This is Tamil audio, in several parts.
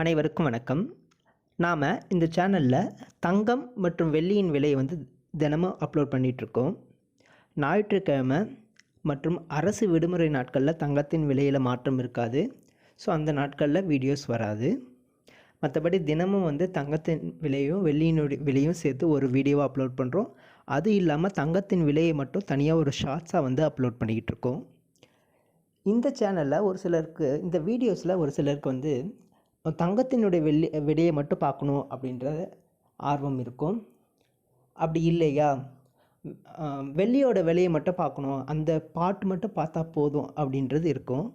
அனைவருக்கும் வணக்கம். நாம் இந்த சேனலில் தங்கம் மற்றும் வெள்ளியின் விலையை வந்து தினமும் அப்லோட் பண்ணிகிட்ருக்கோம் ஞாயிற்றுக்கிழமை மற்றும் அரசு விடுமுறை நாட்களில் தங்கத்தின் விலையில் மாற்றம் இருக்காது. ஸோ அந்த நாட்களில் வீடியோஸ் வராது. மற்றபடி தினமும் வந்து தங்கத்தின் விலையும் வெள்ளியினுடைய விலையும் சேர்த்து ஒரு வீடியோவாக அப்லோட் பண்ணுறோம் அது இல்லாமல் தங்கத்தின் விலையை மட்டும் தனியாக ஒரு ஷார்ட்ஸாக வந்து அப்லோட் பண்ணிக்கிட்டு இருக்கோம் இந்த சேனலில் ஒரு சிலருக்கு இந்த வீடியோஸில் ஒரு சிலருக்கு வந்து தங்கத்தினுடைய வெள்ளி விலையை மட்டும் பார்க்கணும் அப்படின்ற ஆர்வம் இருக்கும். அப்படி இல்லையா? வெள்ளியோட விலையை மட்டும் பார்க்கணும். அந்த பாட்டு மட்டும் பார்த்தா போதும் அப்படின்றது இருக்கும்.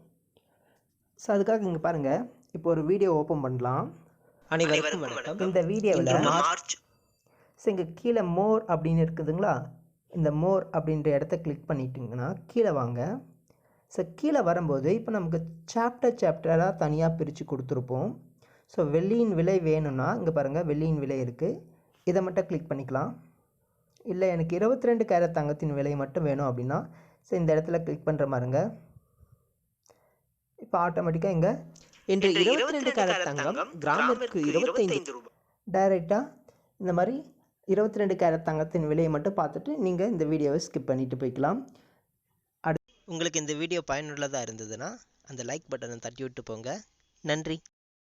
ஸோ அதுக்காக இங்கே பாருங்கள் இப்போ ஒரு வீடியோ ஓப்பன் பண்ணலாம். அனைவருக்கும் வணக்கம். இந்த வீடியோவில் மார்ச் ஸோ இங்கே கீழே மோர் அப்படின்னு இருக்குதுங்களா? இந்த மோர் அப்படின்ற இடத்த கிளிக் பண்ணிட்டிங்கன்னா கீழே வாங்க. ஸோ கீழே வரும்போது இப்போ நமக்கு சாப்டர் சாப்டராக தனியாக பிரித்து கொடுத்துருப்போம். ஸோ வெள்ளியின் விலை வேணும்னா இங்கே பாருங்கள் வெள்ளியின் விலை இருக்குது இதை மட்டும் கிளிக் பண்ணிக்கலாம். இல்லை எனக்கு இருபத்தி ரெண்டு கேரட் தங்கத்தின் விலை மட்டும் வேணும் அப்படின்னா ஸோ இந்த இடத்துல கிளிக் பண்ணுற மாதிரிங்க இப்போ ஆட்டோமேட்டிக்காக இங்கே இன்று இருபத்தி ரெண்டு கேரட் தங்கம் கிராமிற்கு இருபத்தைந்து ரூபாய் டைரெக்டாக இந்த மாதிரி இருபத்தி ரெண்டு கேரட் தங்கத்தின் விலையை மட்டும் பார்த்துட்டு நீங்கள் இந்த வீடியோவை ஸ்கிப் பண்ணிட்டு போய்க்கலாம். உங்களுக்கு இந்த வீடியோ பயனுள்ளதாக இருந்ததுன்னா அந்த லைக் பட்டனை தட்டி விட்டு போங்க. நன்றி.